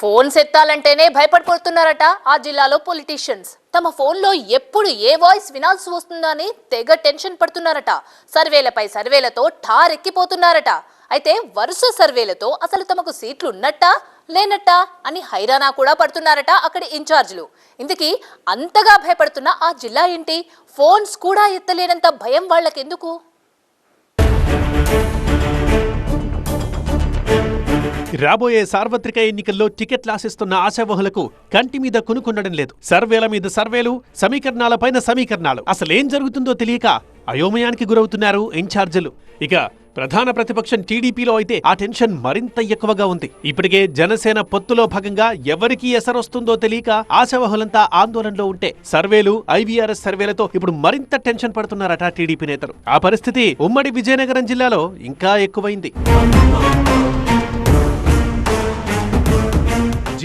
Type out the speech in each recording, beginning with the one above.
Phones ఎత్తాలంటేనే భయపడిపోతున్నారట ఆ జిల్లాలో politicians తమ ఫోన్లో ఎప్పుడు ఏ వాయిస్ వినాల్సి వస్తుందా అని తెగ టెన్షన్ పడుతున్నారట. సర్వేలపై సర్వేలతో ఠారెక్కిపోతున్నారట అయితే వరుస సర్వేలతో అసలు తమకు సీట్లు ఉన్నట్టా లేనట్టా అని హైరానా కూడా పడుతున్నారట అక్కడి ఇన్ఛార్జ్లు. ఇందుకీ అంతగా భయపడుతున్న ఆ జిల్లా ఏంటి? ఫోన్స్ కూడా ఎత్తలేనంత భయం వాళ్ళకెందుకు? రాబోయే సార్వత్రిక ఎన్నికల్లో టికెట్ లాసిస్తున్న ఆశావహులకు కంటి మీద కొనుక్కుండడం లేదు. సర్వేల మీద సర్వేలు సమీకరణాలపైన సమీకరణాలు. అసలేం జరుగుతుందో తెలియక అయోమయానికి గురవుతున్నారు ఇన్ఛార్జీలు. ఇక ప్రధాన ప్రతిపక్షం టీడీపీలో అయితే ఆ టెన్షన్ మరింత ఎక్కువగా ఉంది. ఇప్పటికే జనసేన పొత్తులో భాగంగా ఎవరికి ఎసరొస్తుందో తెలియక ఆశావహులంతా ఆందోళనలో ఉంటే సర్వేలు ఐవీఆర్ఎస్ సర్వేలతో ఇప్పుడు మరింత టెన్షన్ పడుతున్నారట టీడీపీ నేతలు. ఆ పరిస్థితి ఉమ్మడి విజయనగరం జిల్లాలో ఇంకా ఎక్కువైంది.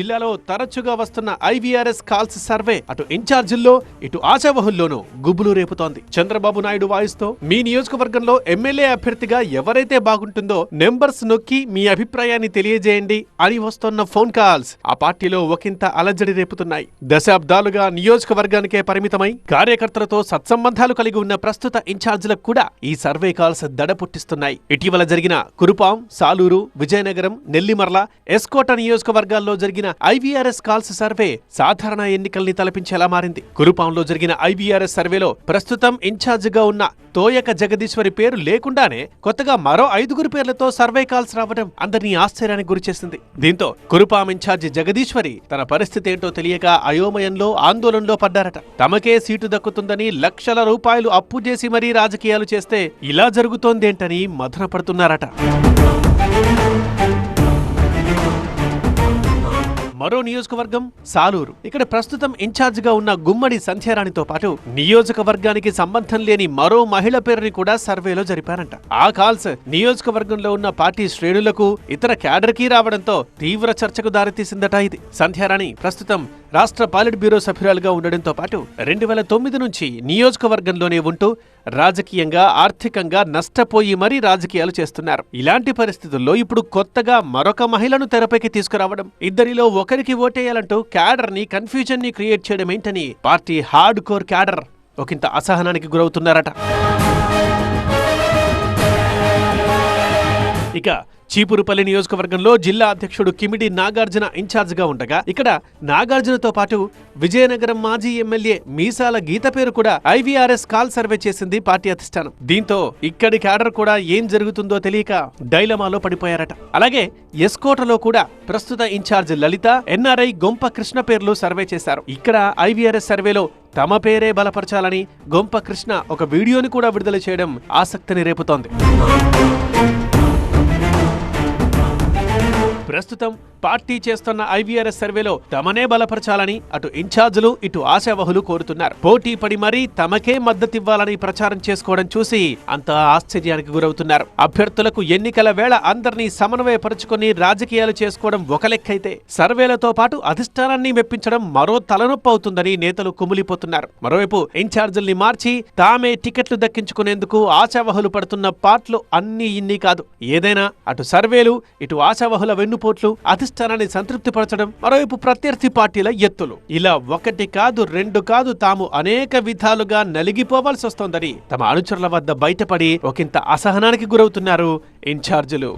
జిల్లాలో తరచుగా వస్తున్న ఐవీఆర్ఎస్ కాల్స్ సర్వే అటు ఇన్ఛార్జీల్లో ఇటు ఆశావహుల్లోనూ గుబులు రేపుతోంది. చంద్రబాబు నాయుడు వాయిస్తో మీ నియోజకవర్గంలో ఎమ్మెల్యే అభ్యర్థిగా ఎవరైతే బాగుంటుందో నెంబర్స్ నొక్కి మీ అభిప్రాయాన్ని తెలియజేయండి అని వస్తున్న ఫోన్ కాల్స్ ఆ పార్టీలో ఒకంత అలజడి రేపుతున్నాయి. దశాబ్దాలుగా నియోజకవర్గానికే పరిమితమై కార్యకర్తలతో సత్సంబంధాలు కలిగి ఉన్న ప్రస్తుత ఇన్ఛార్జీలకు కూడా ఈ సర్వే కాల్స్ దడ పుట్టిస్తున్నాయి ఇటీవల జరిగిన కురుపాం సాలూరు విజయనగరం నెల్లిమర్ల ఎస్కోట నియోజకవర్గాల్లో జరిగిన ఐవీఆర్ఎస్ కాల్స్ సర్వే సాధారణ ఎన్నికల్ని తలపించేలా మారింది. కురుపాంలో జరిగిన ఐవీఆర్ఎస్ సర్వేలో ప్రస్తుతం ఇన్ఛార్జిగా ఉన్న తోయక జగదీశ్వరి పేరు లేకుండానే కొత్తగా మరో ఐదుగురు పేర్లతో సర్వే కాల్స్ రావడం అందరినీ ఆశ్చర్యానికి గురిచేసింది దీంతో కురుపాం ఇన్ఛార్జి జగదీశ్వరి తన పరిస్థితి ఏంటో తెలియక అయోమయంలో ఆందోళనలో పడ్డారట. తమకే సీటు దక్కుతుందని లక్షల రూపాయలు అప్పు చేసి మరీ రాజకీయాలు చేస్తే ఇలా జరుగుతోందేంటని మధుర పడుతున్నారట మరో నియోజకవర్గం సాలూరు. ఇక్కడ ప్రస్తుతం ఇన్ఛార్జిగా ఉన్న గుమ్మడి సంధ్యారాణితో పాటు నియోజకవర్గానికి సంబంధం లేని మరో మహిళ పేరుని కూడా సర్వేలో జరిపారంట. ఆ కాల్స్ నియోజకవర్గంలో ఉన్న పార్టీ శ్రేణులకు ఇతర క్యాడర్కి రావడంతో తీవ్ర చర్చకు దారితీసిందట ఇది. సంధ్యారాణి ప్రస్తుతం రాష్ట్ర పాలిట్ బ్యూరో సభ్యురాలుగా ఉండడంతో పాటు రెండు వేల తొమ్మిది నుంచి నియోజకవర్గంలోనే ఉంటూ రాజకీయంగా ఆర్థికంగా నష్టపోయి మరీ రాజకీయాలు చేస్తున్నారు. ఇలాంటి పరిస్థితుల్లో ఇప్పుడు కొత్తగా మరొక మహిళను తెరపైకి తీసుకురావడం. ఇద్దరిలో ఒకరికి ఓటేయాలంటూ క్యాడర్ని కన్ఫ్యూజన్ని క్రియేట్ చేయడం ఏంటని పార్టీ హార్డ్ కోర్ క్యాడర్ ఒకంత అసహనానికి గురవుతున్నారట. ఇక చీపురుపల్లి నియోజకవర్గంలో జిల్లా అధ్యక్షుడు కిమిడి నాగార్జున ఇన్ఛార్జిగా ఉండగా ఇక్కడ నాగార్జునతో పాటు విజయనగరం మాజీ ఎమ్మెల్యే మీసాల గీత పేరు కూడా ఐవీఆర్ఎస్ కాల్ సర్వే చేసింది పార్టీ అధిష్టానం. దీంతో ఇక్కడి క్యాడర్ కూడా ఏం జరుగుతుందో తెలియక డైలమాలో పడిపోయారట. అలాగే ఎస్కోటలో కూడా ప్రస్తుత ఇన్ఛార్జ్ లలిత ఎన్ఆర్ఐ గొంప కృష్ణ పేర్లు సర్వే చేశారు. ఇక్కడ ఐవీఆర్ఎస్ సర్వేలో తమ పేరే బలపరచాలని గొంప కృష్ణ ఒక వీడియోని కూడా విడుదల చేయడం ఆసక్తిని రేపుతోంది. ప్రస్తుతం పార్టీ చేస్తున్న ఐవీఆర్ఎస్ సర్వేలో తమనే బలపరచాలని అటు ఇన్ఛార్జీలు ఇటు ఆశావహులు కోరుతున్నారు. పోటీ పడి మరీ తమకే మద్దతివ్వాలని ప్రచారం చేసుకోవడం చూసి అంతా ఆశ్చర్యానికి గురవుతున్నారు. అభ్యర్థులకు ఎన్నికల వేళ అందరినీ సమన్వయపరుచుకుని రాజకీయాలు చేసుకోవడం ఒక లెక్కైతే. సర్వేలతో పాటు అధిష్టానాన్ని మెప్పించడం మరో తలనొప్పి అవుతుందని నేతలు కుమిలిపోతున్నారు. మరోవైపు ఇన్ఛార్జిల్ని మార్చి తామే టికెట్లు దక్కించుకునేందుకు ఆశావహులు పడుతున్న పాట్లు అన్ని ఇన్ని కాదు. ఏదైనా అటు సర్వేలు ఇటు ఆశావహుల వెన్ను సపోర్ట్లు అధిష్టానాన్ని సంతృప్తిపరచడం మరోవైపు ప్రత్యర్థి పార్టీల ఎత్తులు. ఇలా ఒకటి కాదు రెండు కాదు తాము అనేక విధాలుగా నలిగిపోవాల్సి వస్తోందని తమ అనుచరుల వద్ద బయటపడి ఒకంత అసహనానికి గురవుతున్నారు ఇన్ఛార్జీలు.